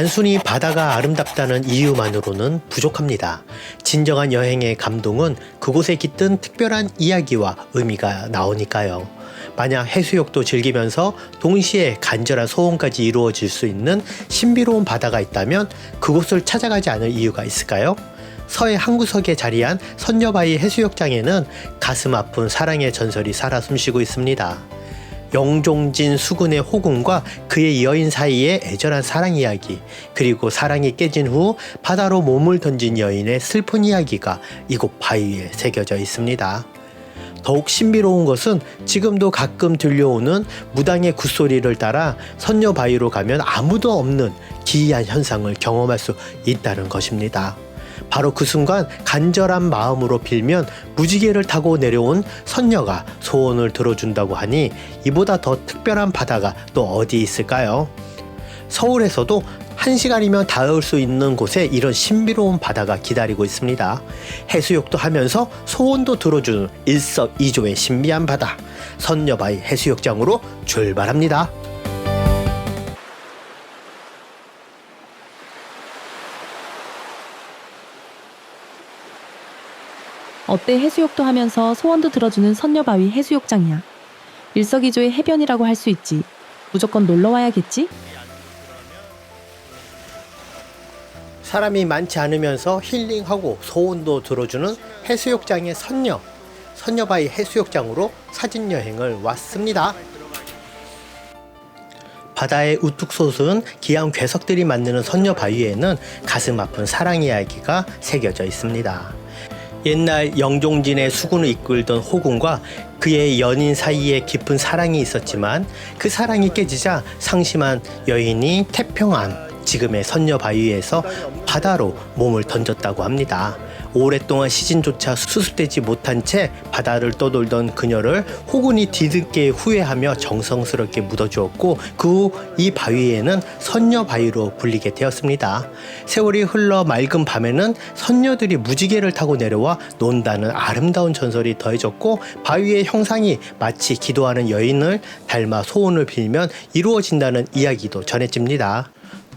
단순히 바다가 아름답다는 이유만으로는 부족합니다. 진정한 여행의 감동은 그곳에 깃든 특별한 이야기와 의미가 나오니까요. 만약 해수욕도 즐기면서 동시에 간절한 소원까지 이루어질 수 있는 신비로운 바다가 있다면 그곳을 찾아가지 않을 이유가 있을까요? 서해 한구석에 자리한 선녀바위 해수욕장에는 가슴 아픈 사랑의 전설이 살아 숨쉬고 있습니다. 영종진 수군의 호군과 그의 여인 사이의 애절한 사랑 이야기, 그리고 사랑이 깨진 후 바다로 몸을 던진 여인의 슬픈 이야기가 이곳 바위에 새겨져 있습니다. 더욱 신비로운 것은 지금도 가끔 들려오는 무당의 굿소리를 따라 선녀 바위로 가면 아무도 없는 기이한 현상을 경험할 수 있다는 것입니다. 바로 그 순간 간절한 마음으로 빌면 무지개를 타고 내려온 선녀가 소원을 들어준다고 하니 이보다 더 특별한 바다가 또 어디 있을까요? 서울에서도 한 시간이면 닿을 수 있는 곳에 이런 신비로운 바다가 기다리고 있습니다. 해수욕도 하면서 소원도 들어주는 일석이조의 신비한 바다. 선녀바위 해수욕장으로 출발합니다. 어때 해수욕도 하면서 소원도 들어주는 선녀바위 해수욕장이야. 일석이조의 해변이라고 할 수 있지. 무조건 놀러 와야겠지? 사람이 많지 않으면서 힐링하고 소원도 들어주는 해수욕장의 선녀. 선녀바위 해수욕장으로 사진 여행을 왔습니다. 바다에 우뚝 솟은 귀한 괴석들이 만드는 선녀 바위에는 가슴 아픈 사랑 이야기가 새겨져 있습니다. 옛날 영종진의 수군을 이끌던 호군과 그의 연인 사이에 깊은 사랑이 있었지만 그 사랑이 깨지자 상심한 여인이 태평함 지금의 선녀 바위에서 바다로 몸을 던졌다고 합니다. 오랫동안 시신조차 수습되지 못한 채 바다를 떠돌던 그녀를 호군이 뒤늦게 후회하며 정성스럽게 묻어주었고 그 후 이 바위에는 선녀 바위로 불리게 되었습니다. 세월이 흘러 맑은 밤에는 선녀들이 무지개를 타고 내려와 논다는 아름다운 전설이 더해졌고 바위의 형상이 마치 기도하는 여인을 닮아 소원을 빌면 이루어진다는 이야기도 전해집니다.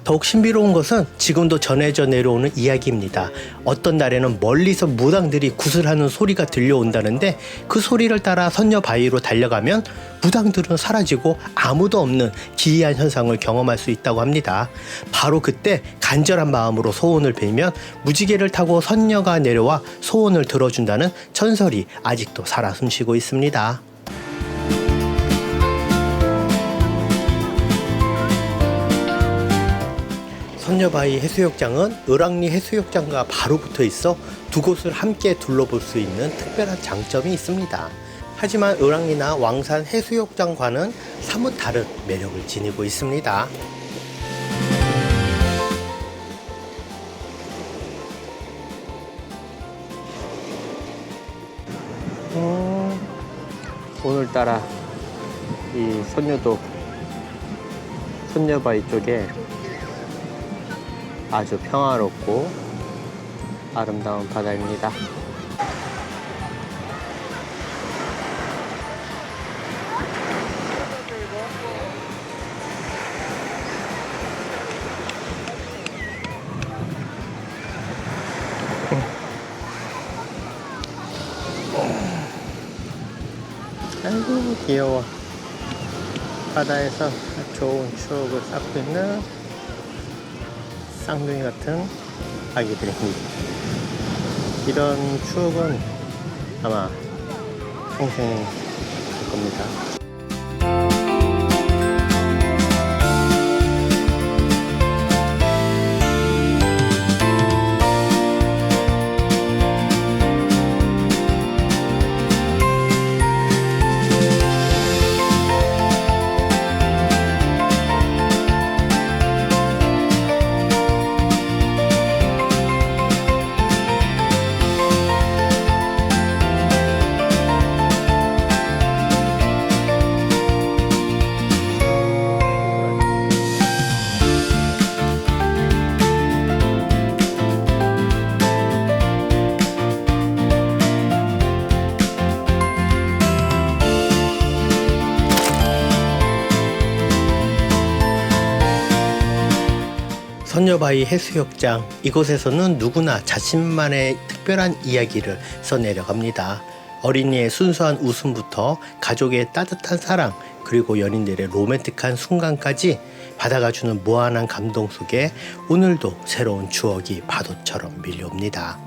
더욱 신비로운 것은 지금도 전해져 내려오는 이야기입니다. 어떤 날에는 멀리서 무당들이 구슬하는 소리가 들려온다는데 그 소리를 따라 선녀 바위로 달려가면 무당들은 사라지고 아무도 없는 기이한 현상을 경험할 수 있다고 합니다. 바로 그때 간절한 마음으로 소원을 빌면 무지개를 타고 선녀가 내려와 소원을 들어준다는 전설이 아직도 살아 숨쉬고 있습니다. 선녀바위 해수욕장은 을왕리 해수욕장과 바로 붙어 있어 두 곳을 함께 둘러볼 수 있는 특별한 장점이 있습니다. 하지만 을왕리나 왕산 해수욕장과는 사뭇 다른 매력을 지니고 있습니다. 음, 오늘따라 이 선녀도 선녀바위 쪽에 아주 평화롭고 아름다운 바다입니다. 아이고 귀여워 바다에서 좋은 추억을 쌓고 있는 쌍둥이 같은 아기들입니다. 이런 추억은 아마 평생 갈 겁니다. 선녀바위 해수욕장 이곳에서는 누구나 자신만의 특별한 이야기를 써내려갑니다. 어린이의 순수한 웃음부터 가족의 따뜻한 사랑 그리고 연인들의 로맨틱한 순간까지 바다가 주는 무한한 감동 속에 오늘도 새로운 추억이 파도처럼 밀려옵니다.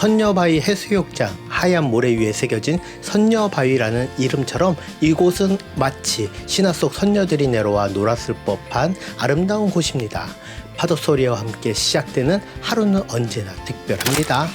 선녀바위 해수욕장 하얀 모래 위에 새겨진 선녀바위라는 이름처럼 이곳은 마치 신화 속 선녀들이 내려와 놀았을 법한 아름다운 곳입니다. 파도 소리와 함께 시작되는 하루는 언제나 특별합니다.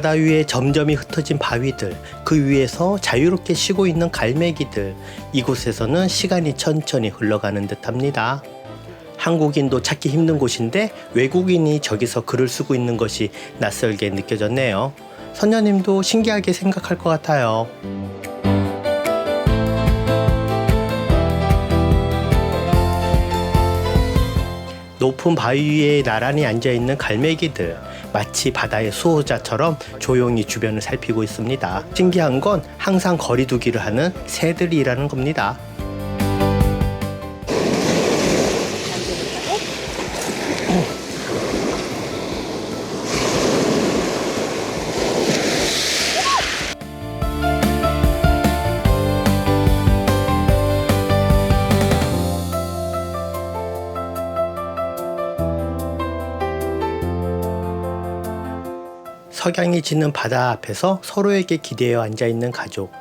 바다 위에 점점이 흩어진 바위들, 그 위에서 자유롭게 쉬고 있는 갈매기들, 이곳에서는 시간이 천천히 흘러가는 듯 합니다. 한국인도 찾기 힘든 곳인데 외국인이 저기서 글을 쓰고 있는 것이 낯설게 느껴졌네요. 선녀님도 신기하게 생각할 것 같아요. 높은 바위 위에 나란히 앉아 있는 갈매기들 마치 바다의 수호자처럼 조용히 주변을 살피고 있습니다. 신기한 건 항상 거리두기를 하는 새들이라는 겁니다. 석양이 지는 바다 앞에서 서로에게 기대어 앉아 있는 가족.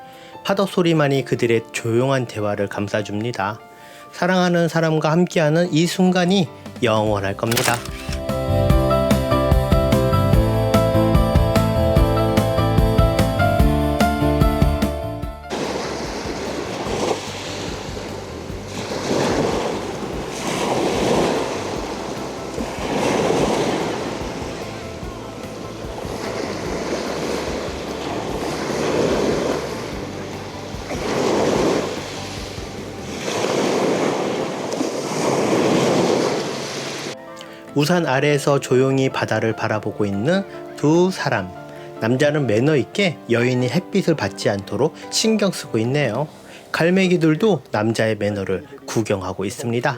파도 소리만이 그들의 조용한 대화를 감싸줍니다. 사랑하는 사람과 함께하는 이 순간이 영원할 겁니다. 우산 아래에서 조용히 바다를 바라보고 있는 두 사람. 남자는 매너 있게 여인이 햇빛을 받지 않도록 신경 쓰고 있네요. 갈매기들도 남자의 매너를 구경하고 있습니다.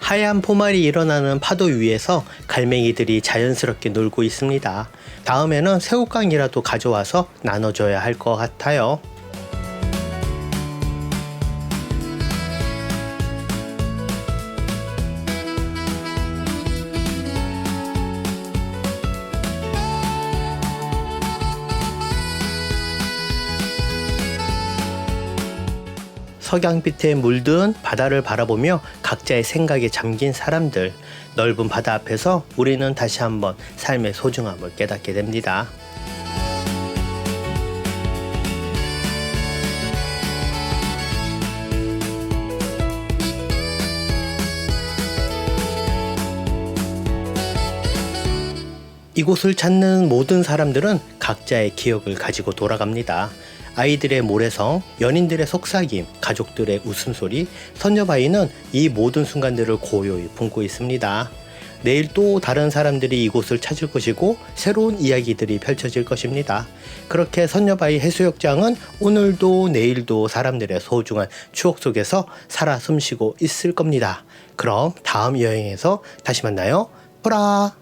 하얀 포말이 일어나는 파도 위에서 갈매기들이 자연스럽게 놀고 있습니다. 다음에는 새우깡이라도 가져와서 나눠줘야 할 것 같아요. 석양 빛에 물든 바다를 바라보며 각자의 생각에 잠긴 사람들. 넓은 바다 앞에서 우리는 다시 한번 삶의 소중함을 깨닫게 됩니다. 이곳을 찾는 모든 사람들은 각자의 기억을 가지고 돌아갑니다. 아이들의 모래성, 연인들의 속삭임, 가족들의 웃음소리, 선녀바위는 이 모든 순간들을 고요히 품고 있습니다. 내일 또 다른 사람들이 이곳을 찾을 것이고 새로운 이야기들이 펼쳐질 것입니다. 그렇게 선녀바위 해수욕장은 오늘도 내일도 사람들의 소중한 추억 속에서 살아 숨쉬고 있을 겁니다. 그럼 다음 여행에서 다시 만나요. 호라!